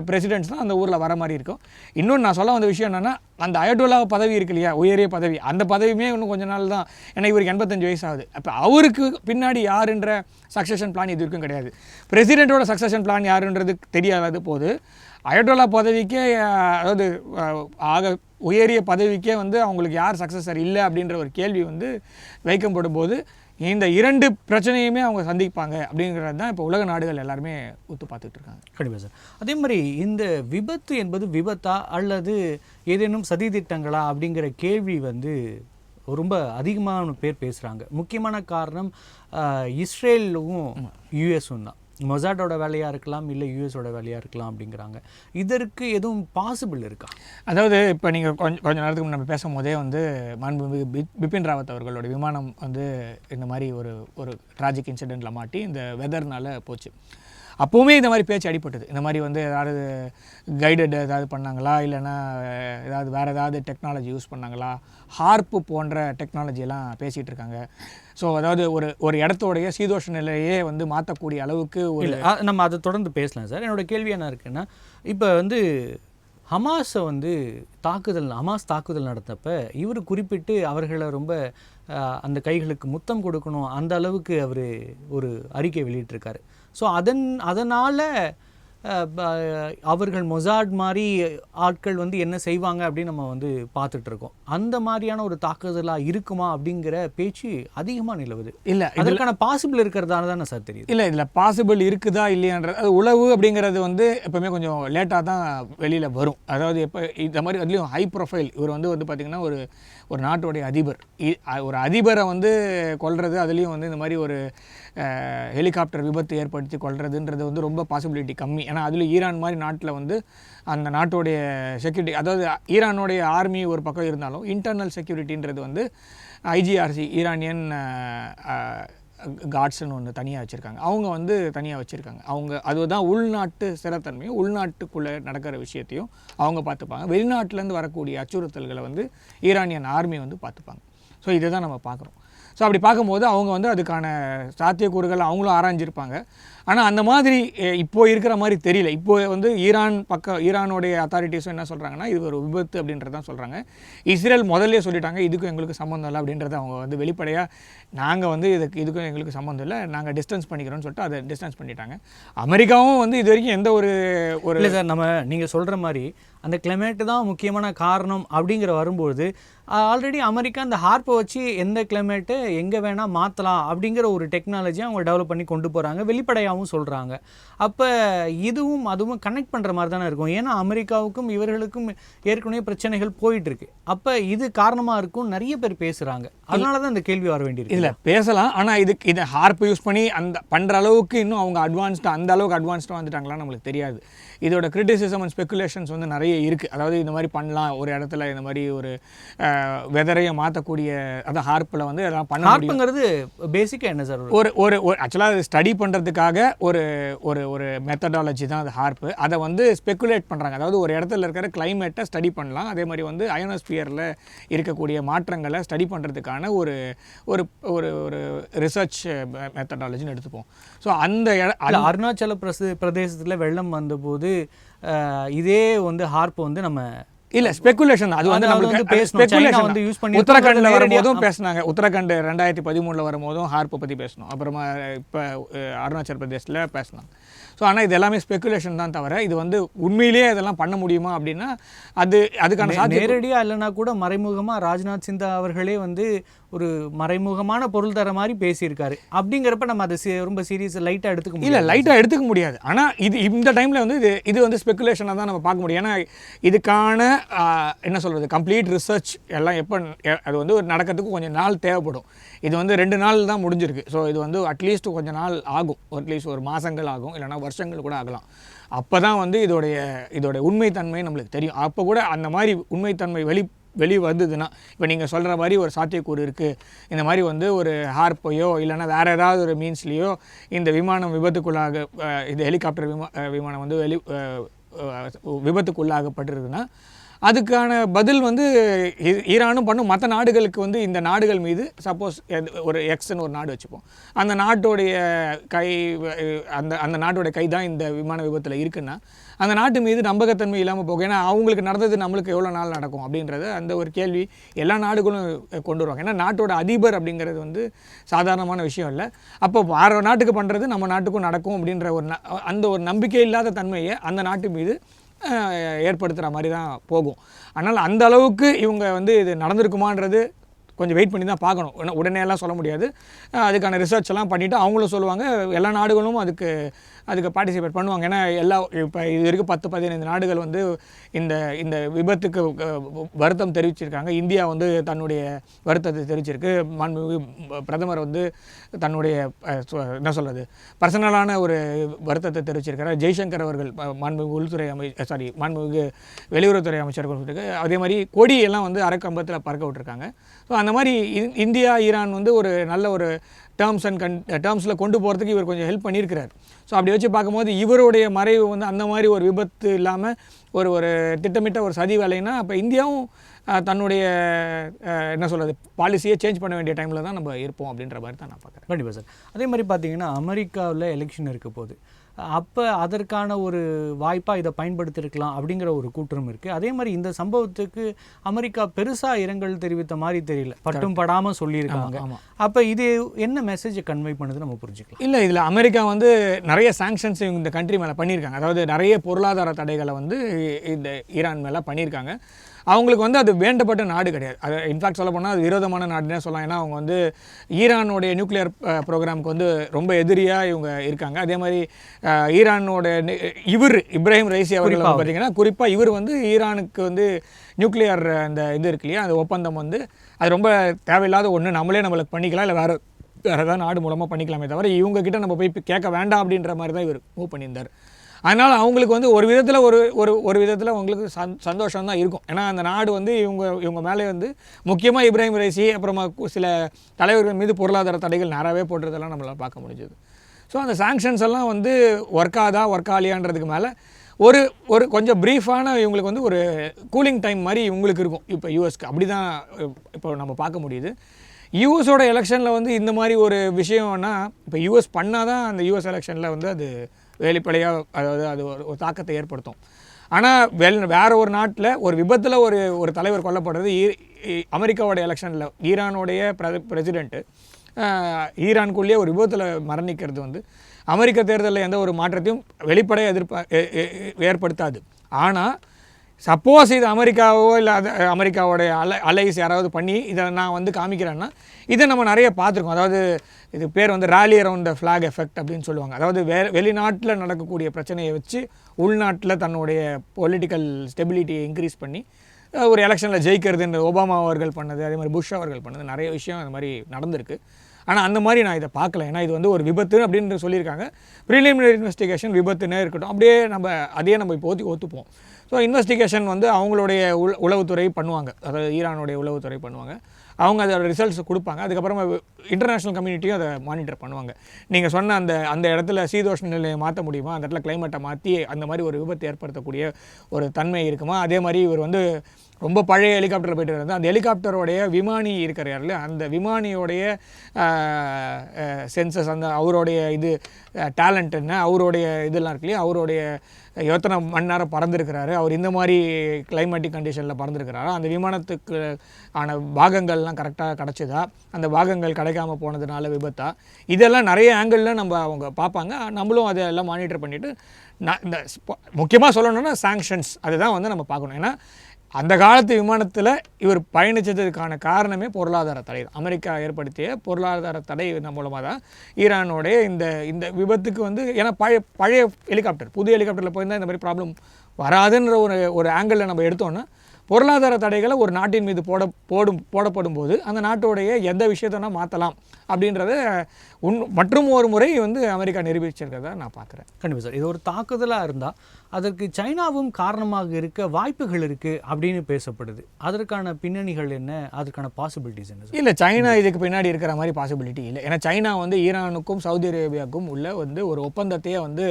[SPEAKER 4] பிரசிடென்ட்ஸ் தான் அந்த ஊரில் வர மாதிரி இருக்கும். இன்னொன்று நான் சொல்ல வந்த விஷயம் என்னென்னா அந்த அயடோலா பதவி இருக்கு இல்லையா? உயரிய பதவி. அந்த பதவியுமே இன்னும் கொஞ்ச நாள் தான். ஏன்னா இவருக்கு எண்பத்தஞ்சு வயசு ஆகுது. அப்போ அவருக்கு பின்னாடி யாருன்ற சக்ஸஷன் பிளான் இது வரைக்கும் கிடையாது. பிரசிடெண்ட்டோட சக்ஸஷன் பிளான் யாருன்றது தெரியாத போது அயடோலா பதவிக்கே அதாவது ஆக உயரிய பதவிக்கே வந்து அவங்களுக்கு யார் சக்ஸஸர் இல்லை அப்படின்ற ஒரு கேள்வி வந்து வைக்கப்படும் போது இந்த இரண்டு பிரச்சனையுமே அவங்க சந்திப்பாங்க அப்படிங்கிறது தான் இப்போ உலக நாடுகள் எல்லாருமே ஒத்து பார்த்துட்டு இருக்காங்க.
[SPEAKER 3] கண்டிப்பாக சார். அதே மாதிரி இந்த விபத்து என்பது விபத்தா அல்லது ஏதேனும் சதி திட்டங்களா அப்படிங்கிற கேள்வி வந்து ரொம்ப அதிகமான பேர் பேசுகிறாங்க முக்கியமான காரணம் இஸ்ரேலும் யூஎஸும் தான். மொசாட்டோட வேலையாக இருக்கலாம் இல்லை யூஎஸோட வேலையாக இருக்கலாம் அப்படிங்கிறாங்க. இதற்கு எதுவும் பாசிபிள் இருக்கா?
[SPEAKER 4] அதாவது இப்போ நீங்கள் கொஞ்சம் கொஞ்ச நேரத்துக்கு முன்னாடி பேசும்போதே வந்து மாண்புமிகு பிபின் ராவத் அவர்களோட விமானம் வந்து இந்த மாதிரி ஒரு ஒரு ட்ராஜிக் இன்சிடெண்ட்டில் மாட்டி இந்த வெதர்னால போச்சு. அப்போவுமே இந்த மாதிரி பேச்சு அடிபட்டது. இந்த மாதிரி வந்து ஏதாவது கைடட் ஏதாவது பண்ணாங்களா? இல்லைன்னா ஏதாவது வேறு ஏதாவது டெக்னாலஜி யூஸ் பண்ணாங்களா? ஹார்ப்பு போன்ற டெக்னாலஜியெல்லாம் பேசிகிட்டு இருக்காங்க. ஸோ அதாவது ஒரு ஒரு இடத்தோடைய சீதோஷ நிலையே வந்து மாற்றக்கூடிய அளவுக்கு ஒரு
[SPEAKER 3] இல்லை நம்ம அதை தொடர்ந்து பேசலாம் சார். என்னோட கேள்வி என்ன இருக்குன்னா இப்போ வந்து ஹமாஸை வந்து தாக்குதல் ஹமாஸ் தாக்குதல் நடத்தப்ப இவர் குறிப்பிட்டு அவர்களை ரொம்ப அந்த கைகளுக்கு முத்தம் கொடுக்கணும் அந்த அளவுக்கு அவர் ஒரு அறிக்கை வெளியிட்டிருக்காரு. ஸோ அதன் அதனால் அவர்கள் மொசாட் மாதிரி ஆட்கள் வந்து என்ன செய்வாங்க அப்படின்னு நம்ம வந்து பார்த்துட்டு இருக்கோம். அந்த மாதிரியான ஒரு தாக்குதலாக இருக்குமா அப்படிங்கிற பேச்சு அதிகமாக நிலவுது.
[SPEAKER 4] இல்லை
[SPEAKER 3] அதற்கான பாசிபிள் இருக்கிறதால தானே சார் தெரியுது.
[SPEAKER 4] இல்லை இதில் பாசிபிள் இருக்குதா இல்லையான்றது அது உளவு அப்படிங்கிறது வந்து எப்போவுமே கொஞ்சம் லேட்டாக தான் வெளியில் வரும். அதாவது எப்போ இந்த மாதிரி அதுலேயும் ஹை ப்ரொஃபைல் இவர் வந்து வந்து பார்த்திங்கன்னா ஒரு ஒரு நாட்டுடைய அதிபர். இ- ஒரு அதிபரை வந்து கொல்றது அதுலேயும் வந்து இந்த மாதிரி ஒரு ஹெலிகாப்டர் விபத்து ஏற்படுத்தி கொள்றதுன்றது வந்து ரொம்ப பாசிபிலிட்டி கம்மி. ஏன்னா அதுலேயும் ஈரான் மாதிரி நாட்டில் வந்து அந்த நாட்டுடைய செக்யூரிட்டி அதாவது ஈரானுடைய ஆர்மி ஒரு பக்கம் இருந்தாலும் இன்டர்னல் செக்யூரிட்டின்றது வந்து ஐஜிஆர்சி ஈரானியன் காட்ஸ்னு ஒன்று தனியாக வச்சுருக்காங்க. அவங்க வந்து தனியாக வச்சுருக்காங்க. அவங்க அதுதான் உள்நாட்டு சிறத்தன்மையும் உள்நாட்டுக்குள்ளே நடக்கிற விஷயத்தையும் அவங்க பார்த்துப்பாங்க. வெளிநாட்டிலேருந்து வரக்கூடிய அச்சுறுத்தல்களை வந்து ஈரானியன் ஆர்மி வந்து பார்த்துப்பாங்க. ஸோ இதை தான் நம்ம பார்க்குறோம். ஸோ அப்படி பார்க்கும்போது அவங்க வந்து அதுக்கான சாத்தியக்கூறுகள் அவங்களும் ஆராய்ஞ்சிருப்பாங்க. ஆனால் அந்த மாதிரி இப்போ இருக்கிற மாதிரி தெரியல. இப்போ வந்து ஈரான் பக்கம் ஈரானுடைய அத்தாரிட்டிஸும் என்ன சொல்கிறாங்கன்னா இது ஒரு விபத்து அப்படின்றதான் சொல்கிறாங்க இஸ்ரேல் முதல்ல சொல்லிட்டாங்க இதுக்கும் எங்களுக்கு சம்மந்தம் இல்லை அப்படின்றத அவங்க வந்து வெளிப்படையாக நாங்கள் வந்து இதுக்கு இதுக்கும் எங்களுக்கு சம்மந்தம் இல்லை நாங்கள் டிஸ்டன்ஸ் பண்ணிக்கிறோம்னு சொல்லிட்டு அதை டிஸ்டன்ஸ் பண்ணிட்டாங்க. அமெரிக்காவும் வந்து இது வரைக்கும் எந்த ஒரு ஒரு
[SPEAKER 3] இல்லை சார் நம்ம நீங்கள் சொல்கிற மாதிரி அந்த கிளைமேட்டு தான் முக்கியமான காரணம் அப்படிங்கிற வரும்போது ஆல்ரெடி அமெரிக்கா அந்த ஹார்ப்பை வச்சு எந்த கிளைமேட்டு எங்கே வேணால் மாற்றலாம் அப்படிங்கிற ஒரு டெக்னாலஜியை அவங்க டெவலப் பண்ணி கொண்டு போகிறாங்க வெளிப்படையாகவும் சொல்கிறாங்க அப்போ இதுவும் அதுவும் கனெக்ட் பண்ணுற மாதிரி தானே இருக்கும். ஏன்னா அமெரிக்காவுக்கும் இவர்களுக்கும் ஏற்கனவே பிரச்சனைகள் போயிட்டுருக்கு. அப்போ இது காரணமாக இருக்கும் நிறைய பேர் பேசுகிறாங்க அதனால தான் இந்த கேள்வி வர வேண்டியிருக்கு.
[SPEAKER 4] இல்லை பேசலாம். ஆனால் இதுக்கு இதை ஹார்ப் யூஸ் பண்ணி அந்த பண்ணுற அளவுக்கு இன்னும் அவங்க அட்வான்ஸ்டாக அந்த அளவுக்கு அட்வான்ஸ்டாக வந்துட்டாங்களான்னு நம்மளுக்கு தெரியாது. இதோட கிரிட்டிசிசம் அண்ட் ஸ்பெகுலேஷன்ஸ் வந்து நிறைய இருக்குது அதாவது இந்த மாதிரி பண்ணலாம். ஒரு இடத்துல இந்த மாதிரி ஒரு வெதரையை மாற்றக்கூடிய அதான் ஹார்ப்பில் வந்து அதெல்லாம் பண்ண
[SPEAKER 3] ஹார்ப்புங்கிறது பேசிக்காக என்ன சார்
[SPEAKER 4] ஒரு ஒரு ஆக்சுவலாக அது ஸ்டடி பண்ணுறதுக்காக ஒரு ஒரு ஒரு மெத்தடாலஜி தான் அது ஹார்ப்பு அதை வந்து ஸ்பெகுலேட் பண்ணுறாங்க அதாவது ஒரு இடத்துல இருக்கிற கிளைமேட்டை ஸ்டடி பண்ணலாம். அதே மாதிரி வந்து அயோனஸ்பியரில் இருக்கக்கூடிய மாற்றங்களை ஸ்டடி பண்ணுறதுக்கான ஒரு ஒரு ஒரு ஒரு ரிசர்ச் மெத்தடாலஜின்னு எடுத்துப்போம். ஸோ அந்த
[SPEAKER 3] அருணாச்சல பிரதேசத்தில் வெள்ளம் வந்தபோது இதே வந்து ஹார்ப் வந்து நம்ம
[SPEAKER 4] இல்ல ஸ்பெகுலேஷன் அது வந்து நம்மளுக்கு
[SPEAKER 3] சைனா வந்து use பண்ணியிருக்காங்க.
[SPEAKER 4] உத்தரகாண்ட்ல வரும்போதும் பேசுனாங்க. உத்தரகாண்ட் ரெண்டாயிரத்தி பதிமூணுல வரும்போதும் ஹார்ப்பை பத்தி பேசணும். அப்புறமா இப்போ அருணாச்சல் பிரதேசத்துல பேசினாங்க ஸோ ஆனா இது எல்லாமே ஸ்பெகுலேஷன் தான் தவிர இது வந்து உண்மையிலேயே இதெல்லாம் பண்ண முடியுமா அப்படின்னா அது அதுக்கான சாத்தியம்
[SPEAKER 3] நேரடியா இல்லைனா கூட மறைமுகமா ராஜ்நாத் சிந்தா அவர்களே வந்து ஒரு மறைமுகமான பொருள் தர மாதிரி பேசியிருக்காரு. அப்படிங்கிறப்ப நம்ம அதை சி- ரொம்ப சீரியஸ் லைட்டா எடுத்துக்க
[SPEAKER 4] இல்ல
[SPEAKER 3] முடியாது.
[SPEAKER 4] லைட்டாக எடுத்துக்க முடியாது. ஆனா இது இந்த டைம்ல வந்து இது இது வந்து ஸ்பெகுலேஷனாக தான் நம்ம பார்க்க முடியும். ஏன்னா இதுக்கான என்ன சொல்றது கம்ப்ளீட் ரிசர்ச் எல்லாம் எப்போ அது வந்து ஒரு நடக்கிறதுக்கு கொஞ்சம் நாள் தேவைப்படும். இது வந்து ரெண்டு நாள் தான் முடிஞ்சிருக்கு. ஸோ இது வந்து அட்லீஸ்ட் கொஞ்ச நாள் ஆகும். அட்லீஸ்ட் ஒரு மாசங்கள் ஆகும். இல்லைன்னா வருஷங்கள் கூட ஆகலாம். அப்போ தான் வந்து இதோடைய இதோடைய உண்மைத்தன்மை நம்மளுக்கு தெரியும். அப்போ கூட அந்த மாதிரி உண்மைத்தன்மை வெளி வெளி வந்ததுன்னா இப்போ நீங்கள் சொல்கிற மாதிரி ஒரு சாத்தியக்கூறு இருக்குது இந்த மாதிரி வந்து ஒரு ஹார்ப்பையோ இல்லைன்னா வேறு ஏதாவது ஒரு மீன்ஸ்லேயோ இந்த விமானம் விபத்துக்குள்ளாக இந்த ஹெலிகாப்டர் விமா விமானம் வந்து வெளி விபத்துக்குள்ளாகப்பட்டிருக்குன்னா அதுக்கான பதில் வந்து ஈரானும் பண்ணும். மற்ற நாடுகளுக்கு வந்து இந்த நாடுகள் மீது சப்போஸ் ஒரு எக்ஸ்ன்னு ஒரு நாடு வச்சுப்போம். அந்த நாட்டோடைய கை அந்த அந்த நாட்டோடைய கை தான் இந்த விமான விபத்தில் இருக்குன்னா அந்த நாட்டு மீது நம்பகத்தன்மை இல்லாமல் போகும். ஏன்னா அவங்களுக்கு நடந்தது நம்மளுக்கு எவ்வளோ நாள் நடக்கும் அப்படின்றது அந்த ஒரு கேள்வி எல்லா நாடுகளும் கொண்டு வருவாங்க. ஏன்னா நாட்டோட அதிபர் அப்படிங்கிறது வந்து சாதாரணமான விஷயம் இல்லை. அப்போ வேறு நாட்டுக்கு பண்ணுறது நம்ம நாட்டுக்கும் நடக்கும் அப்படின்ற ஒரு ந- அந்த ஒரு நம்பிக்கை இல்லாத தன்மையை அந்த நாட்டு மீது ஏற்படுத்துகிற மாதிரி தான் போகும். அதனால் அந்த அளவுக்கு இவங்க வந்து இது நடந்திருக்குமான்றது கொஞ்சம் வெயிட் பண்ணி தான் பார்க்கணும். உடனே- உடனே எல்லாம் சொல்ல முடியாது. அதுக்கான ரிசர்ச் எல்லாம் பண்ணிவிட்டு அவங்களும் சொல்லுவாங்க. எல்லா நாடுகளும் அதுக்கு அதுக்கு பார்ட்டிசிபேட் பண்ணுவாங்க. ஏன்னா எல்லா இப்போ இது வரைக்கும் பத்து பதினைந்து நாடுகள் வந்து இந்த இந்த விபத்துக்கு வருத்தம் தெரிவிச்சிருக்காங்க. இந்தியா வந்து தன்னுடைய வருத்தத்தை தெரிவிச்சிருக்கு. மாண்புமிகு பிரதமர் வந்து தன்னுடைய சொ- என்ன சொல்கிறது பர்சனலான ஒரு வருத்தத்தை தெரிவிச்சிருக்கிறார். ஜெய்சங்கர் அவர்கள் ப- மாண்புமிகு உள்துறை அமை சாரி மாண்புமிகு வெளியுறவுத்துறை அமைச்சர்கள் சொல்லிட்டு அதே மாதிரி கொடியெல்லாம் வந்து அரக்கம்பத்தில் பறக்க விட்டுருக்காங்க. ஸோ அந்த மாதிரி இந்தியா ஈரான் வந்து ஒரு நல்ல ஒரு டேர்ம்ஸ் அண்ட் கன் டேர்ம்ஸில் கொண்டு போகிறதுக்கு இவர் கொஞ்சம் ஹெல்ப் பண்ணியிருக்கிறார். ஸோ அப்படி வச்சு பார்க்கும்போது இவருடைய மறைவு வந்து அந்த மாதிரி ஒரு விபத்து இல்லாமல் ஒரு ஒரு திட்டமிட்ட ஒரு சதி வேலைன்னா அப்போ இந்தியாவும் தன்னுடைய என்ன சொல்கிறது பாலிசியை சேஞ்ச் பண்ண வேண்டிய டைமில் தான் நம்ம இருப்போம் அப்படின்ற மாதிரி தான் நான் பார்க்குறேன்.
[SPEAKER 3] கண்டிப்பாக சார். அதே மாதிரி பார்த்தீங்கன்னா அமெரிக்காவில் எலெக்ஷன் இருக்க போகுது அப்போ அதற்கான ஒரு வாய்ப்பாக இதை பயன்படுத்தியிருக்கலாம் அப்படிங்கிற ஒரு கூற்றம் இருக்குது அதே மாதிரி இந்த சம்பவத்துக்கு அமெரிக்கா பெருசாக இரங்கல் தெரிவித்த மாதிரி தெரியல. பட்டும் படாமல் சொல்லியிருக்காங்க. அப்போ இது என்ன மெசேஜை கன்வே பண்ணுது நம்ம புரிஞ்சுக்கலாம்.
[SPEAKER 4] இல்லை இதில் அமெரிக்கா வந்து நிறைய சாங்ஷன்ஸ் இந்த கண்ட்ரி மேலே பண்ணியிருக்காங்க. அதாவது நிறைய பொருளாதார தடைகளை வந்து இந்த ஈரான் மேலே பண்ணியிருக்காங்க. அவங்களுக்கு வந்து அது வேண்டப்பட்ட நாடு கிடையாது. அது இன்ஃபேக்ட் சொல்ல போனால் அது விரோதமான நாடுனே சொல்லலாம். ஏன்னா அவங்க வந்து ஈரானுடைய நியூக்ளியர் ப்ரோக்ராமுக்கு வந்து ரொம்ப எதிரியாக இவங்க இருக்காங்க. அதே மாதிரி ஈரானோட இவர் இப்ராஹிம் ரைசி அவர்கள் பார்த்தீங்கன்னா குறிப்பாக இவர் வந்து ஈரானுக்கு வந்து நியூக்ளியர் அந்த இது இருக்கு இல்லையா? அந்த ஒப்பந்தம் வந்து அது ரொம்ப தேவையில்லாத ஒன்று நம்மளே நம்மளுக்கு பண்ணிக்கலாம். இல்லை வேறு வேறு ஏதாவது நாடு மூலமாக பண்ணிக்கலாமே தவிர இவங்க கிட்ட நம்ம போய் கேட்க வேண்டாம் அப்படின்ற மாதிரி தான் இவர் மூவ் பண்ணியிருந்தார். அதனால் அவங்களுக்கு வந்து ஒரு விதத்தில் ஒரு ஒரு ஒரு விதத்தில் அவங்களுக்கு சந் சந்தோஷம் தான் இருக்கும். ஏன்னா அந்த நாடு வந்து இவங்க இவங்க மேலே வந்து முக்கியமாக இப்ராஹிம் ரைசி அப்புறமா சில தலைவர்கள் மீது பொருளாதார தடைகள் நிறையவே போடுறதெல்லாம் நம்மளால் பார்க்க முடிஞ்சது. ஸோ அந்த சாங்ஷன்ஸ் எல்லாம் வந்து ஒர்க் ஆதா ஒர்க் ஆலியான்றதுக்கு மேலே ஒரு ஒரு கொஞ்சம் ப்ரீஃபான இவங்களுக்கு வந்து ஒரு கூலிங் டைம் மாதிரி இவங்களுக்கு இருக்கும். இப்போ யூஎஸ்க்கு அப்படி தான் இப்போ நம்ம பார்க்க முடியுது. யூஎஸோட எலெக்ஷனில் வந்து இந்த மாதிரி ஒரு விஷயம்னா இப்போ யூஎஸ் பண்ணால் தான் அந்த யூஎஸ் எலெக்ஷனில் வந்து அது வெளிப்படையாக அதாவது அது ஒரு ஒரு தாக்கத்தை ஏற்படுத்தும். ஆனால் வெல் வேறு ஒரு நாட்டில் ஒரு விபத்தில் ஒரு ஒரு தலைவர் கொல்லப்படுறது ஈ- அமெரிக்காவோட எலெக்ஷனில் ஈரானுடைய பிர பிரசிடெண்ட்டு ஈரானுக்குள்ளேயே ஒரு விபத்தில் மரணிக்கிறது வந்து அமெரிக்க தேர்தலில் எந்த ஒரு மாற்றத்தையும் வெளிப்படையாக எதிர்ப்பா ஏற்படுத்தாது. ஆனால் சப்போஸ் இது அமெரிக்காவோ இல்லை அது அமெரிக்காவோடைய அலை அலைஸ் யாராவது பண்ணி இதை நான் வந்து காமிக்கிறேன்னா இதை நம்ம நிறைய பார்த்துருக்கோம். அதாவது இது பேர் வந்து rally around the flag effect அப்படின்னு சொல்லுவாங்க. அதாவது வே வெளிநாட்டில் நடக்கக்கூடிய பிரச்சனையை வச்சு உள்நாட்டில் தன்னுடைய பொலிட்டிக்கல் ஸ்டெபிலிட்டியை இன்க்ரீஸ் பண்ணி ஒரு எலெக்ஷனில் ஜெயிக்கிறதுன்ற ஒபாமா அவர்கள் பண்ணது அதே மாதிரி புஷ் அவர்கள் பண்ணது நிறைய விஷயம் அந்த மாதிரி நடந்திருக்கு. ஆனால் அந்த மாதிரி நான் இதை பார்க்கல. ஏன்னா இது வந்து ஒரு விபத்து அப்படின்னு சொல்லியிருக்காங்க. ப்ரிலிமினரி இன்வெஸ்டிகேஷன் விபத்துன்னே இருக்கட்டும். அப்படியே நம்ம அதையே நம்ம இப்போ ஒத்தி ஒத்துப்போம் ஸோ இன்வெஸ்டிகேஷன் வந்து அவங்களுடைய உள உளவுத்துறை பண்ணுவாங்க. அதாவது ஈரானுடைய உளவுத்துறை பண்ணுவாங்க. அவங்க அதோட ரிசல்ட்ஸ் கொடுப்பாங்க. அதுக்கப்புறமா இன்டர்நேஷ்னல் கம்யூனிட்டியும் அதை மானிட்டர் பண்ணுவாங்க. நீங்கள் சொன்ன அந்த அந்த இடத்துல சீதோஷ்ண நிலையை மாற்ற முடியுமா? அந்த இடத்துல கிளைமேட்டை மாற்றி அந்த மாதிரி ஒரு விபத்து ஏற்படுத்தக்கூடிய ஒரு தன்மை இருக்குமா? அதே மாதிரி இவர் வந்து ரொம்ப பழைய ஹெலிகாப்டர் போயிட்டு இருந்தது அந்த ஹெலிகாப்டருடைய விமானி இருக்கிறார்ல அந்த விமானியோடைய சென்சஸ் அந்த அவருடைய இது டேலண்ட் என்ன? அவருடைய இதெல்லாம் இருக்கு இல்லையா? அவருடைய எத்தனை மணி நேரம் பறந்துருக்கிறாரு? அவர் இந்த மாதிரி கிளைமேட்டிக் கண்டிஷனில் பறந்துருக்கிறாரோ? அந்த விமானத்துக்கு ஆன பாகங்கள்லாம் கரெக்டாக கிடச்சிதா? அந்த பாகங்கள் கிடைக்காம போனதுனால விபத்தா? இதெல்லாம் நிறைய ஆங்கிளில் நம்ம அவங்க பார்ப்பாங்க. நம்மளும் அதை எல்லாம் மானிட்டர் பண்ணிவிட்டு நான் இந்த முக்கியமாக சொல்லணும்னா சாங்ஷன்ஸ் அதுதான் வந்து நம்ம பார்க்கணும். ஏன்னா அந்த காலத்து விமானத்தில் இவர் பயணித்ததுக்கான காரணமே பொருளாதார தடை அமெரிக்கா ஏற்படுத்திய பொருளாதார தடை மூலமாக தான் ஈரானுடைய இந்த இந்த விபத்துக்கு வந்து ஏன்னா பழைய பழைய ஹெலிகாப்டர் புது ஹெலிகாப்டரில் போயிருந்தால் இந்த மாதிரி ப்ராப்ளம் வராதுன்ற ஒரு ஒரு ஆங்கிளில் நம்ம எடுத்தோன்னா பொருளாதார தடைகளை ஒரு நாட்டின் மீது போட போடும் போடப்படும் போது அந்த நாட்டுடைய எந்த விஷயத்தனா மாற்றலாம் அப்படின்றத உன் மற்றும் ஒரு முறை வந்து அமெரிக்கா நிரூபிச்சிருக்கிறதா நான் பார்க்குறேன்.
[SPEAKER 3] கண்டிப்பாக சார். இது ஒரு தாக்குதலாக இருந்தால் அதற்கு சைனாவும் காரணமாக இருக்க வாய்ப்புகள் இருக்குது அப்படின்னு பேசப்படுது. அதற்கான பின்னணிகள் என்ன? அதற்கான பாசிபிலிட்டிஸ் என்ன
[SPEAKER 4] இல்லை சைனா இதுக்கு பின்னாடி இருக்கிற மாதிரி பாசிபிலிட்டி இல்லை. ஏன்னா சைனா வந்து ஈரானுக்கும் சவுதி அரேபியாவுக்கும் உள்ள வந்து ஒரு ஒப்பந்தத்தையே வந்து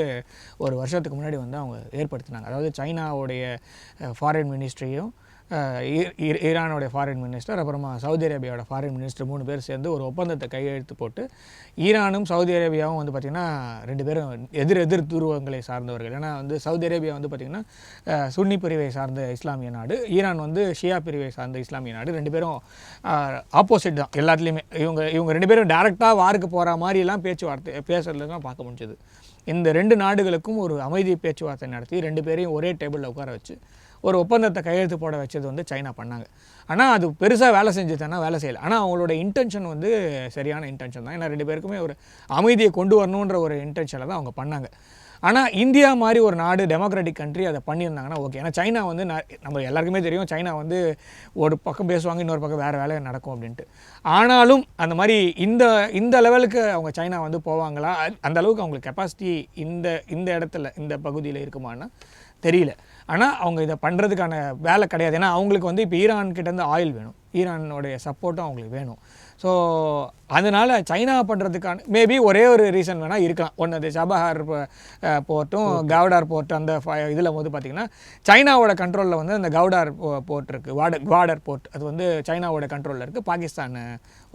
[SPEAKER 4] ஒரு வருஷத்துக்கு முன்னாடி வந்து அவங்க ஏற்படுத்தினாங்க. அதாவது சைனாவுடைய ஃபாரின் மினிஸ்ட்ரியும் ஈரானோடைய ஈ- ஈ- ஃபாரின் மினிஸ்டர் அப்புறமா சவுதி அரேபியாவோட ஃபாரின் மினிஸ்டர் மூணு பேர் சேர்ந்து ஒரு ஒப்பந்தத்தை கையெழுத்து போட்டு ஈரானும் சவுதி அரேபியாவும் வந்து பார்த்திங்கன்னா ரெண்டு பேரும் எதிர் எதிர் துருவங்களை சார்ந்தவர்கள். ஏன்னா வந்து சவுதி அரேபியா வந்து பார்த்திங்கன்னா சுன்னி பிரிவை சார்ந்த இஸ்லாமிய நாடு ஈரான் வந்து ஷியா பிரிவை சார்ந்த இஸ்லாமிய நாடு ரெண்டு பேரும் ஆப்போசிட் தான் எல்லாத்துலேயுமே. இவங்க இவங்க ரெண்டு பேரும் டேரெக்டாக வாருக்கு போகிற மாதிரிலாம் பேச்சுவார்த்தை பேசுறதுலாம் பார்க்க முடிஞ்சது. இந்த ரெண்டு நாடுகளுக்கும் ஒரு அமைதி பேச்சுவார்த்தை நடத்தி ரெண்டு பேரையும் ஒரே டேபிளில் உட்கார வச்சு ஒரு ஒப்பந்தத்தை கையெழுத்து போட வச்சது வந்து சைனா பண்ணாங்க. ஆனால் அது பெருசாக வேலை செஞ்சுதானா வேலை செய்யலை. ஆனால் அவங்களோட இன்டென்ஷன் வந்து சரியான இன்டென்ஷன் தான். ஏன்னா ரெண்டு பேருக்குமே ஒரு அமைதியை கொண்டு வரணுன்ற ஒரு இன்டென்ஷனில் தான் அவங்க பண்ணாங்க. ஆனால் இந்தியா மாதிரி ஒரு நாடு டெமோக்ராட்டிக் கண்ட்ரி அதை பண்ணியிருந்தாங்கன்னா ஓகே ஏன்னா சைனா வந்து நம்ம எல்லாருக்குமே தெரியும் சைனா வந்து ஒரு பக்கம் பேசுவாங்க இன்னொரு பக்கம் வேறு வேலை நடக்கும் அப்படின்ட்டு. ஆனாலும் அந்த மாதிரி இந்த இந்த லெவலுக்கு அவங்க சைனா வந்து போவாங்களா? அந்த அளவுக்கு அவங்களுக்கு கெப்பாசிட்டி இந்த இந்த இடத்துல இந்த பகுதியில் இருக்குமான்னா தெரியல. ஆனால் அவங்க இதை பண்ணுறதுக்கான வேலை கிடையாது. ஏன்னா அவங்களுக்கு வந்து இப்போ ஈரான் கிட்டேருந்து ஆயில் வேணும். ஈரானோடைய சப்போர்ட்டும் அவங்களுக்கு வேணும். ஸோ அதனால் சைனா பண்ணுறதுக்கான மேபி ஒரே ஒரு ரீசன் வேணால் இருக்கலாம். ஒன்று அது சபஹார் போர்ட்டும் கவுடார் போர்ட் அந்த இதில் வந்து பார்த்திங்கன்னா சைனாவோட கண்ட்ரோலில் வந்து அந்த கவுடார் போர்ட் இருக்குது வாடர் குவாடர் போர்ட். அது வந்து சைனாவோட கண்ட்ரோலில் இருக்குது பாகிஸ்தான்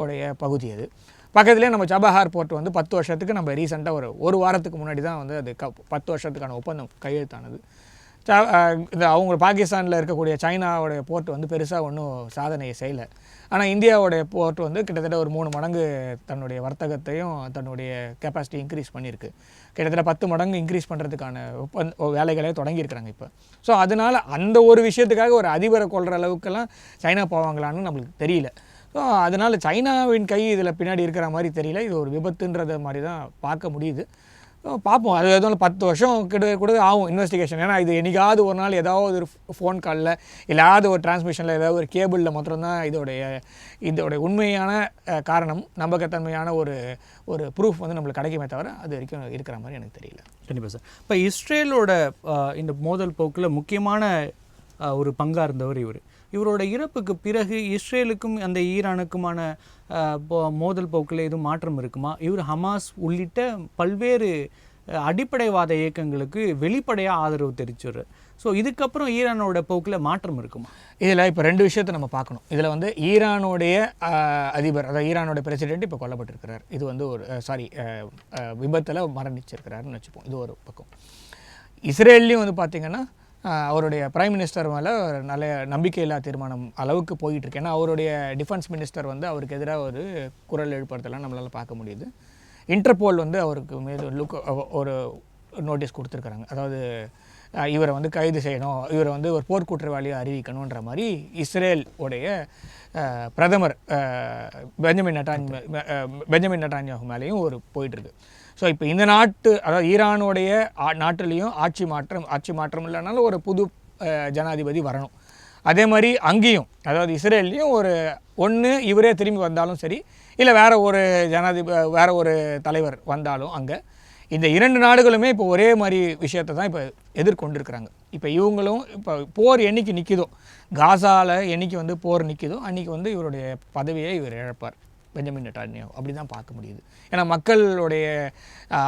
[SPEAKER 4] உடைய பகுதி அது. பக்கத்துலேயே நம்ம சபஹார் போர்ட் வந்து பத்து வருஷத்துக்கு நம்ம ரீசெண்டாக ஒரு ஒரு வாரத்துக்கு முன்னாடி தான் வந்து அது க பத்து வருஷத்துக்கான ஒப்பந்தம் கையெழுத்தானது. இந்த அவங்க பாகிஸ்தானில் இருக்கக்கூடிய சைனாவோடைய போர்ட் வந்து பெருசாக ஒன்றும் சாதனையை செய்யலை. ஆனால் இந்தியாவோடைய போர்ட் வந்து கிட்டத்தட்ட ஒரு மூணு மடங்கு தன்னுடைய வர்த்தகத்தையும் தன்னுடைய கெப்பாசிட்டி இன்க்ரீஸ் பண்ணியிருக்கு. கிட்டத்தட்ட பத்து மடங்கு இன்க்ரீஸ் பண்ணுறதுக்கான ஒப்பந்த வேலைகளே தொடங்கியிருக்கிறாங்க இப்போ. ஸோ அதனால் அந்த ஒரு விஷயத்துக்காக ஒரு அதிபரை கொள்கிற அளவுக்கெல்லாம் சைனா போவாங்களான்னு நம்மளுக்கு தெரியல. ஸோ அதனால் சைனாவின் கை இதில் பின்னாடி இருக்கிற மாதிரி தெரியல. இது ஒரு விபத்துன்றத மாதிரி தான் பார்க்க முடியுது. பார்ப்போம் அது எதுவும் பத்து வருஷம் கிட்ட கூட ஆகும் இன்வெஸ்டிகேஷன் ஏன்னா இது என்றைக்காவது ஒரு நாள் ஏதாவது ஒரு ஃபோன் காலில் இல்லாத ஒரு டிரான்ஸ்மிஷனில் ஏதாவது ஒரு கேபிளில் மாத்திரம்தான் இதோடைய இதோடைய உண்மையான காரணம் நம்பகத்தன்மையான ஒரு ஒரு ப்ரூஃப் வந்து நம்மளுக்கு கிடைக்குமே தவிர அது வரைக்கும் இருக்கிற மாதிரி எனக்கு தெரியல.
[SPEAKER 3] கண்டிப்பாக சார். இப்போ இஸ்ரேலோட இந்த மோதல் போக்கில் முக்கியமான ஒரு பங்காக இருந்தவர் இவர். இவரோட இறப்புக்கு பிறகு இஸ்ரேலுக்கும் அந்த ஈரானுக்குமான மோதல் போக்கில் எதுவும் மாற்றம் இருக்குமா? இவர் ஹமாஸ் உள்ளிட்ட பல்வேறு அடிப்படைவாத இயக்கங்களுக்கு வெளிப்படையாக ஆதரவு தெரிவிச்சுறார் ஸோ இதுக்கப்புறம் ஈரானோட போக்கில் மாற்றம் இருக்குமா?
[SPEAKER 4] இதில் இப்போ ரெண்டு விஷயத்தை நம்ம பார்க்கணும். இதில் வந்து ஈரானுடைய அதிபர் அதாவது ஈரானோட பிரசிடென்ட் இப்போ கொல்லப்பட்டிருக்கிறார். இது வந்து ஒரு சாரி விபத்தில் மரணிச்சிருக்கிறாருன்னு வச்சுப்போம். இது ஒரு பக்கம். இஸ்ரேல்லையும் வந்து பார்த்திங்கன்னா அவருடைய பிரைம் மினிஸ்டர் மேலே நல்ல நம்பிக்கையில்லா தீர்மானம் அளவுக்கு போயிட்டு இருக்கு ஏன்னா அவருடைய டிஃபென்ஸ் மினிஸ்டர் வந்து அவருக்கு எதிராக ஒரு குரல் எழுப்புறதெல்லாம் நம்மளால் பார்க்க முடியுது. இன்டர்போல் வந்து அவருக்கு மீது லுக் ஒரு நோட்டீஸ் கொடுத்துருக்குறாங்க. அதாவது இவரை வந்து கைது செய்யணும் இவரை வந்து ஒரு போர்க்குற்றவாளியை அறிவிக்கணுன்ற மாதிரி இஸ்ரேல் உடைய பிரதமர் பெஞ்சமின் நட்டான் பெஞ்சமின் நட்டான்யாகு மேலேயும் ஒரு போயிட்டுருக்கு. ஸோ இப்போ இந்த நாட்டு அதாவது ஈரானுடைய ஆ- நாட்டிலையும் ஆட்சி மாற்றம் ஆட்சி மாற்றம் இல்லைனாலும் ஒரு புது ஜனாதிபதி வரணும். அதே மாதிரி அங்கேயும் அதாவது இஸ்ரேல்லையும் ஒரு ஒன்று இவரே திரும்பி வந்தாலும் சரி இல்லை வேறு ஒரு ஜனாதிபதி வேறு ஒரு தலைவர் வந்தாலும் அங்கே இந்த இரண்டு நாடுகளுமே இப்போ ஒரே மாதிரி விஷயத்தை தான் இப்போ எதிர்கொண்டிருக்கிறாங்க. இப்போ இவங்களும் இப்போ போர் என்னைக்கு நிற்கிதோ காசால என்றைக்கு வந்து போர் நிற்கிதோ அன்றைக்கி வந்து இவருடைய பதவியை இவர் இழப்பார். பெஞ்சமின் நெட்டானியோ அப்படி தான் பார்க்க முடியுது. ஏன்னா மக்களுடைய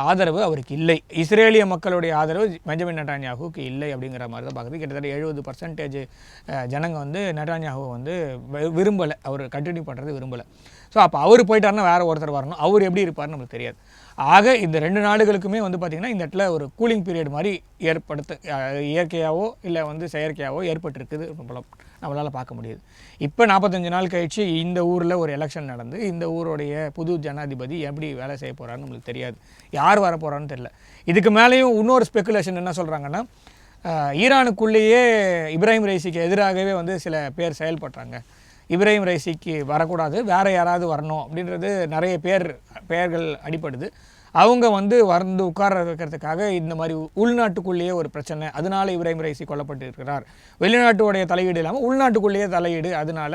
[SPEAKER 4] ஆதரவு அவருக்கு இல்லை. இஸ்ரேலிய மக்களுடைய ஆதரவு பெஞ்சமின் நெட்டானியாகுக்கு இல்லை அப்படிங்கிற மாதிரி தான் பார்க்குது கிட்டத்தட்ட எழுபது பர்சன்டேஜ் ஜனங்க வந்து நெட்டானியாகுவை வந்து விரும்பலை. அவர் கண்டினியூ பண்ணுறது விரும்பலை. ஸோ அப்போ அவர் போயிட்டாருன்னா வேறு ஒருத்தர் வரணும். அவர் எப்படி இருப்பார்னு நம்மளுக்கு தெரியாது. ஆக இந்த ரெண்டு நாடுகளுக்குமே வந்து பார்த்திங்கன்னா இந்த இடத்துல ஒரு கூலிங் பீரியட் மாதிரி ஏற்படுத்த இயற்கையாகவோ இல்லை வந்து செயற்கையாகவோ ஏற்பட்டிருக்குது. நம்மள நம்மளால் பார்க்க முடியுது. இப்போ நாற்பத்தஞ்சு நாள் கழிச்சு இந்த ஊரில் ஒரு எலெக்ஷன் நடந்து இந்த ஊருடைய புது ஜனாதிபதி எப்படி வேலை செய்ய போகிறான்னு நம்மளுக்கு தெரியாது. யார் வர போகிறான்னு தெரியல. இதுக்கு மேலேயும் இன்னொரு ஸ்பெகுலேஷன் என்ன சொல்கிறாங்கன்னா ஈரானுக்குள்ளேயே இப்ராஹிம் ரைசிக்கு எதிராகவே வந்து சில பேர் செயல்படுறாங்க. இப்ராஹிம் ரைசிக்கு வரக்கூடாது வேறு யாராவது வரணும் அப்படின்றது நிறைய பேர் பெயர்கள் அடிப்படுது அவங்க வந்து வந்து உட்கார வைக்கிறதுக்காக இந்த மாதிரி உள்நாட்டுக்குள்ளேயே ஒரு பிரச்சனை. அதனால இப்ராஹிம் ரைசி கொல்லப்பட்டு இருக்கிறார் வெளிநாட்டுடைய தலையீடு இல்லாமல் உள்நாட்டுக்குள்ளேயே தலையீடு. அதனால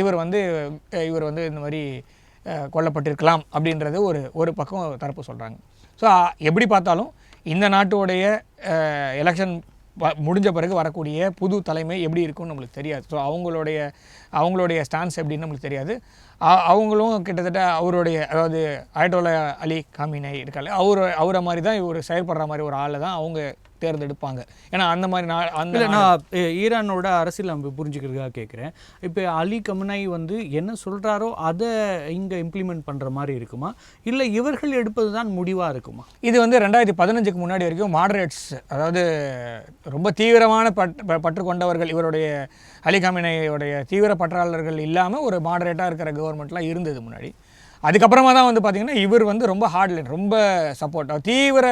[SPEAKER 4] இவர் வந்து இவர் வந்து இந்த மாதிரி கொல்லப்பட்டிருக்கலாம் அப்படின்றது ஒரு ஒரு பக்கம் தரப்பு சொல்கிறாங்க ஸோ எப்படி பார்த்தாலும் இந்த நாட்டுடைய எலெக்ஷன் முடிஞ்ச பிறகு வரக்கூடிய புது தலைமை எப்படி இருக்கும்னு நம்மளுக்கு தெரியாது. ஸோ அவங்களுடைய அவங்களுடைய ஸ்டான்ஸ் எப்படின்னு நம்மளுக்கு தெரியாது. அவங்களும் கிட்டத்தட்ட அவருடைய அதாவது ஆயட்டோலா அலி காமினை இருக்கால அவர் அவரை மாதிரி தான் இவர் செயல்படுற மாதிரி ஒரு ஆளை தான் அவங்க தேர்ந்தெடுப்பாங்க. ஏன்னா அந்த மாதிரி நா அந்த
[SPEAKER 3] நான் ஈரானோட அரசியல் அமைப்பு புரிஞ்சுக்கிறதுக்காக கேட்குறேன் இப்போ அலி கமனாய் வந்து என்ன சொல்கிறாரோ அதை இங்கே இம்ப்ளிமெண்ட் பண்ணுற மாதிரி இருக்குமா? இல்லை இவர்கள் எடுப்பது தான் முடிவாக இருக்குமா?
[SPEAKER 4] இது வந்து ரெண்டாயிரத்தி பதினஞ்சுக்கு முன்னாடி வரைக்கும் மாடரேட்ஸ் அதாவது ரொம்ப தீவிரமான பட் பற்று கொண்டவர்கள் இவருடைய அலி காமினையோடைய தீவிர பற்றாளர்கள் இல்லாமல் ஒரு மாடரேட்டாக இருக்கிற கவர்மெண்ட்லாம் இருந்தது முன்னாடி. அதுக்கப்புறமா தான் வந்து பார்த்திங்கன்னா இவர் வந்து ரொம்ப ஹார்ட்லைன் ரொம்ப சப்போர்ட் தீவிர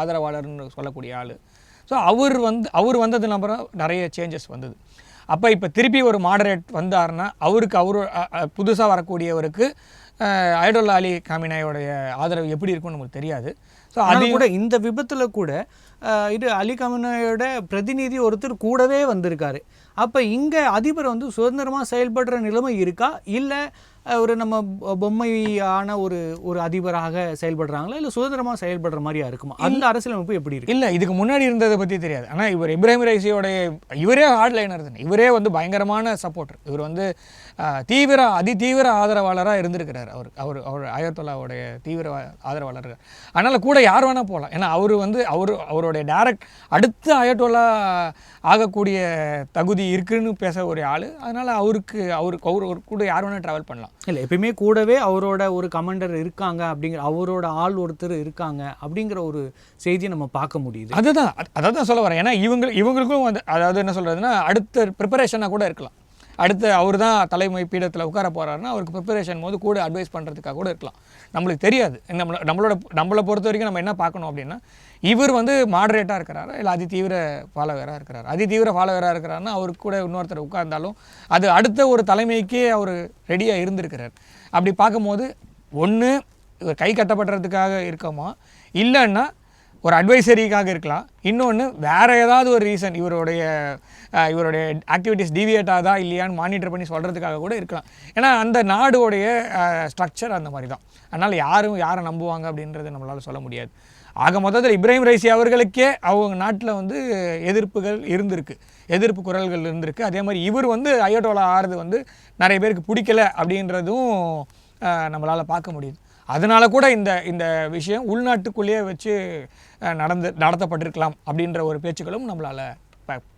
[SPEAKER 4] ஆதரவாளர்னு சொல்லக்கூடிய ஆள். ஸோ அவர் வந்து அவர் வந்ததுக்கு அப்புறம் நிறைய சேஞ்சஸ் வந்தது. அப்போ இப்போ திருப்பி ஒரு மாடரேட் வந்தாருன்னா அவருக்கு அவரு புதுசாக வரக்கூடியவருக்கு அயதுல்லா அலி காமினாயோடைய ஆதரவு எப்படி இருக்கும்னு நமக்கு தெரியாது. ஸோ
[SPEAKER 3] அது கூட இந்த விபத்துல கூட இது அலி கமனாயோட பிரதிநிதி ஒருத்தர் கூடவே வந்திருக்காரு. அப்ப இங்க அதிபர் வந்து சுதந்திரமா செயல்படுற நிலைமை இருக்கா? இல்ல ஒரு நம்ம பொம்மையான ஒரு ஒரு அதிபராக செயல்படுறாங்களா? இல்ல சுதந்திரமா செயல்படுற மாதிரியா இருக்குமா? அந்த அரசியலமைப்பு எப்படி இருக்கு?
[SPEAKER 4] இல்லை இதுக்கு முன்னாடி இருந்ததை பற்றி தெரியாது. ஆனால் இவர் இப்ராஹிம் ரைசியோடைய இவரே ஹார்ட் லைனர் தானே. இவரே வந்து பயங்கரமான சப்போர்ட்டர். இவர் வந்து தீவிர அதி தீவிர ஆதரவாளராக இருந்திருக்கிறார் அவர். அவர் அவர் அயத்தொல்லாவுடைய தீவிர ஆதரவாளர் அதனால் கூட யார் வேணால் போகலாம் ஏன்னா அவர் வந்து அவர் அவருடைய டைரக்ட் அடுத்த அயட்டோலா ஆகக்கூடிய தகுதி இருக்குன்னு பேச ஒரு ஆள். அதனால் அவருக்கு அவருக்கு அவர் அவர் கூட யார் வேணால் ட்ராவல் பண்ணலாம்.
[SPEAKER 3] இல்லை எப்பயுமே கூடவே அவரோட ஒரு கமாண்டர் இருக்காங்க அப்படிங்கிற அவரோட ஆள் ஒருத்தர் இருக்காங்க அப்படிங்கிற ஒரு செய்தியை நம்ம பார்க்க முடியுது.
[SPEAKER 4] அதுதான் அதை தான் சொல்ல வரேன். ஏன்னா இவங்க இவங்களுக்கும் வந்து அதாவது என்ன சொல்கிறதுனா அடுத்த ப்ரிப்பரேஷனாக கூட இருக்கலாம். அடுத்து அவர் தான் தலைமை பீடத்தில் உட்கார போகிறாருன்னா அவருக்கு ப்ரிப்பரேஷன் போது கூட அட்வைஸ் பண்ணுறதுக்காக கூட இருக்கலாம். நம்மளுக்கு தெரியாது. நம்மள நம்மளோட நம்மளை பொறுத்த வரைக்கும் நம்ம என்ன பார்க்கணும் அப்படின்னா இவர் வந்து மாடரேட்டாக இருக்கிறாரா இல்லை அதி தீவிர ஃபாலோவராக இருக்கிறார்? அதி தீவிர ஃபாலோவராக இருக்கிறாருன்னா அவருக்கு கூட இன்னொருத்தர் உட்கார்ந்தாலும் அது அடுத்த ஒரு தலைமைக்கே அவர் ரெடியாக இருந்திருக்கிறார். அப்படி பார்க்கும்போது ஒன்று இவர் கை கட்டப்படுறதுக்காக இருக்கோமா? இல்லைன்னா ஒரு அட்வைசரிக்காக இருக்கலாம். இன்னொன்று வேறு ஏதாவது ஒரு ரீசன் இவருடைய இவருடைய ஆக்டிவிட்டீஸ் டிவியேட் ஆதா இல்லையான்னு மானிட்டர் பண்ணி சொல்கிறதுக்காக கூட இருக்கலாம். ஏன்னா அந்த நாடுடைய ஸ்ட்ரக்சர் அந்த மாதிரி தான் அதனால் யாரும் யாரை நம்புவாங்க அப்படின்றது நம்மளால் சொல்ல முடியாது. ஆக மொத்தத்தில் இப்ராஹிம் ரைசி அவர்களுக்கே அவங்க நாட்டில் வந்து எதிர்ப்புகள் இருந்திருக்கு. எதிர்ப்பு குரல்கள் இருந்திருக்கு. அதே மாதிரி இவர் வந்து அயோட்டோலா ஆறுது வந்து நிறைய பேருக்கு பிடிக்கல அப்படின்றதும் நம்மளால் பார்க்க முடியுது. அதனால கூட இந்த இந்த விஷயம் உள்நாட்டுக்குள்ளேயே வச்சு நடந்து நடத்தப்பட்டிருக்கலாம் அப்படின்ற ஒரு பேச்சுக்களும் நம்மளால்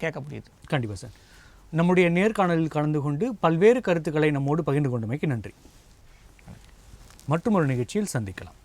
[SPEAKER 4] கேட்க முடியுது.
[SPEAKER 3] கண்டிப்பாக சார். நம்முடைய நேர்காணலில் கலந்து கொண்டு பல்வேறு கருத்துக்களை நம்மோடு பகிர்ந்து கொண்டமைக்கு நன்றி. மற்றும் ஒரு நிகழ்ச்சியில் சந்திக்கலாம்.